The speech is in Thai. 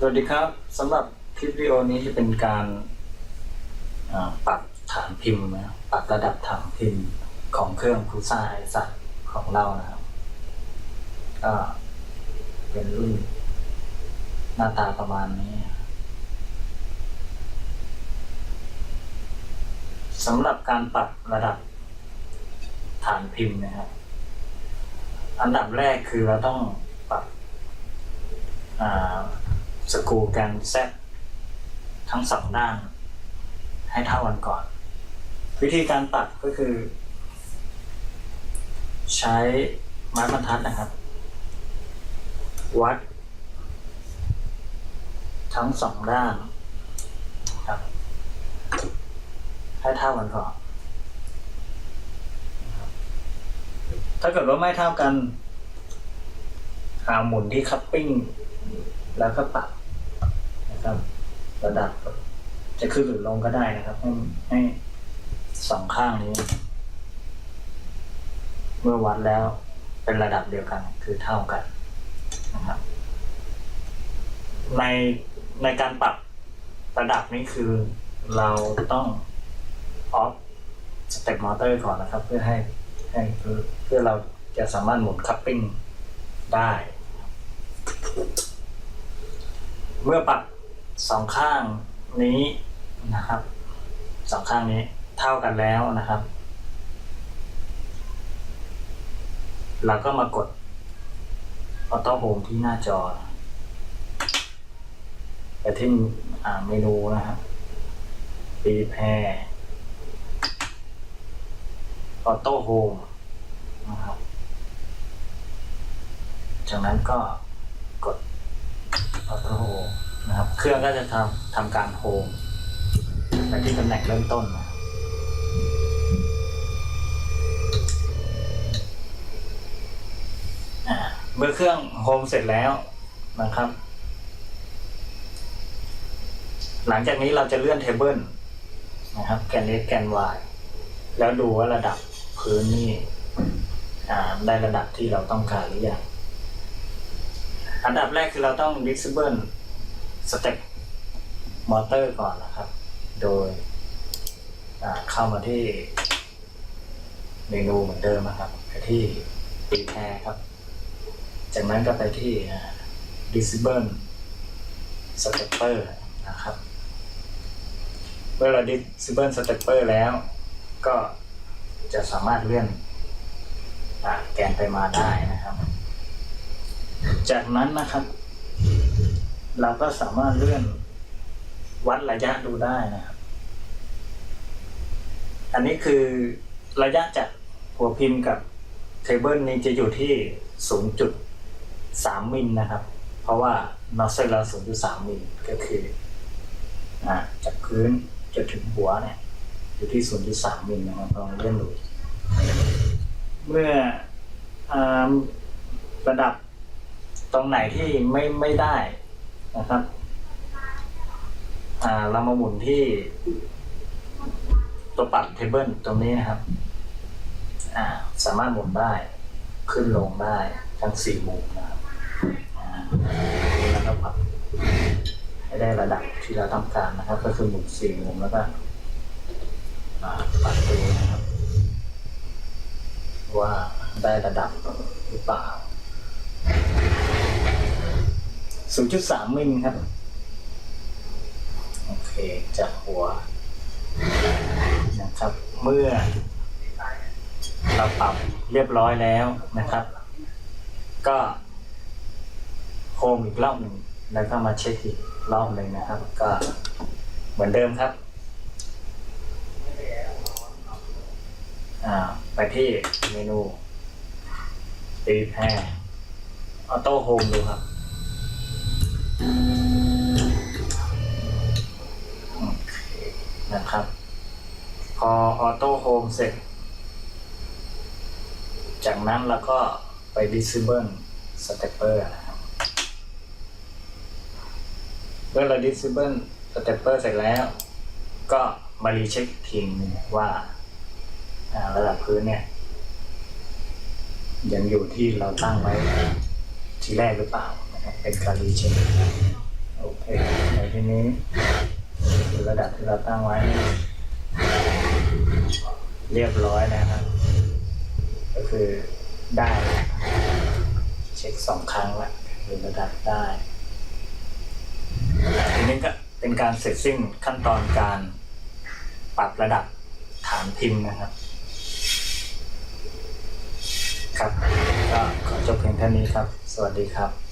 สวัสดีครับสำหรับคลิปวิดีโอนี้จะเป็นการปรับฐานพิมพ์นะปรับระดับฐานพิมพ์ของเครื่องคูซ่าไอซัของเรานะครับก็เป็นรุ่นหน้าตาประมาณนี้สำหรับการปรับระดับฐานพิมพ์นะครับอันดับแรกคือเราต้องปรับอ่า สกรูกันแซดทั้งสองด้าน ให้เท่ากันก่อน วิธีการตัดก็คือ ใช้ไม้บรรทัดนะครับ วัด ทั้งสองด้านครับ ให้เท่ากันก่อนถ้าเกิดว่าไม่เท่ากันหาหมุนที่คัพปิ้ง แล้วก็ปรั บนะครับระดับจะขึ้นหรือลงก็ได้นะครับ ให้ให้สองข้างนี้ เมื่อวัดแล้วเป็นระดับเดียวกันคือเท่ากันนะครับ ในในการปรับระดับนี้คือเราต้องออฟสเต็ปมอเตอร์ก่อนนะครับ เพื่อให้ให้เพื่อเพื่อเราจะสามารถหมุนคัพปิ้งได้ เมื่อปรับ สองข้างนี้นะครับสองข้างนี้เท่ากันแล้วนะครับ เราก็มากดออโต้โฮมที่หน้าจอไปที่เมนูนะครับปีแพรออโต้โฮมนะครับ จากนั้นก็กดออโต้โฮม เครื่องก็จะทำทำการโฮมไปที่ตำแหน่งเริ่มต้นนะครับอ่าเมื่อเครื่องโฮมเสร็จแล้วนะครับ หลังจากนี้เราจะเลื่อนเทเบิลนะครับแกน x แกน y แล้วดูว่าระดับพื้นนี่ได้ระดับที่เราต้องการหรือยัง อันดับแรกคือเราต้อง disable step motor ก่อนนะครับ โดยเข้ามาที่เมนูเหมือนเดิมนะครับไปที่ repair ครับ จากนั้นก็ไปที่ Disable stepper นะครับ เมื่อเรา disable stepper แล้ว ก็จะสามารถเลื่อนอแกนไปมาได้นะครับ จากนั้นนะครับ เราก็สามารถเลื่อน วัดระยะดูได้นะครับ อันนี้คือระยะจากหัวพิมพ์กับเทเบิลนี้จะอยู่ที่ 0.3 มิลนะครับ เพราะว่านอสเซลเรา0.3 มิลก็คืออจากพื้นจนถึงหัวเนี่ย อยู่ที่ 0.3 มิลนะครับลองเล่นดู เมื่ออระดับตรงไหนที่ไม่ไม่ได้นะครับ เรามาหมุนที่ ตัวปรับเทเบิลตรงนี้นะครับ อ่า สามารถหมุนได้ ขึ้นลงได้ทั้งสี่มุมนะครับแล้วก็ปรับให้ได้ระดับที่เราต้องการนะครับ ก็คือหมุนสี่มุมแล้วก็อ่าปรับดูนะครับ ว่าได้ระดับหรือเปล่า0.3มิลครับ โอเคจากหัวนะครับ เมื่อเราปรับเรียบร้อยแล้วนะครับ ก็โฮมอีกรอบหนึ่งแล้วก็มาเช็คอีกรอบหนึ่งนะครับ ก็เหมือนเดิมครับอ่าไปที่เมนูตีแพรออโต้โฮมดูครับ โอเค นะครับ พอออโต้โฮมเสร็จ จากนั้นเราก็ไป disable stepper นะครับเมื่อเรา disable stepper เสร็จแล้ว ก็มารีเช็คทีหนึงว่าอ่าระดับพื้นเนี่ย ยังอยู่ที่เราตั้งไว้ทีแรกหรือเปล่านะครับเป็นการรีเช็คโอเคในที่นี้ คือระดับที่เราตั้งไว้ เรียบร้อยนะครับ ก็คือได้เช็คสองครั้งละคือระดับได้ทีนี้ก็เป็นการเสร็จสิ้นขั้นตอนการปรับระดับฐานพิมพ์นะครับ ครับ ก็ขอจบเพียงเท่านี้ครับ สวัสดีครับ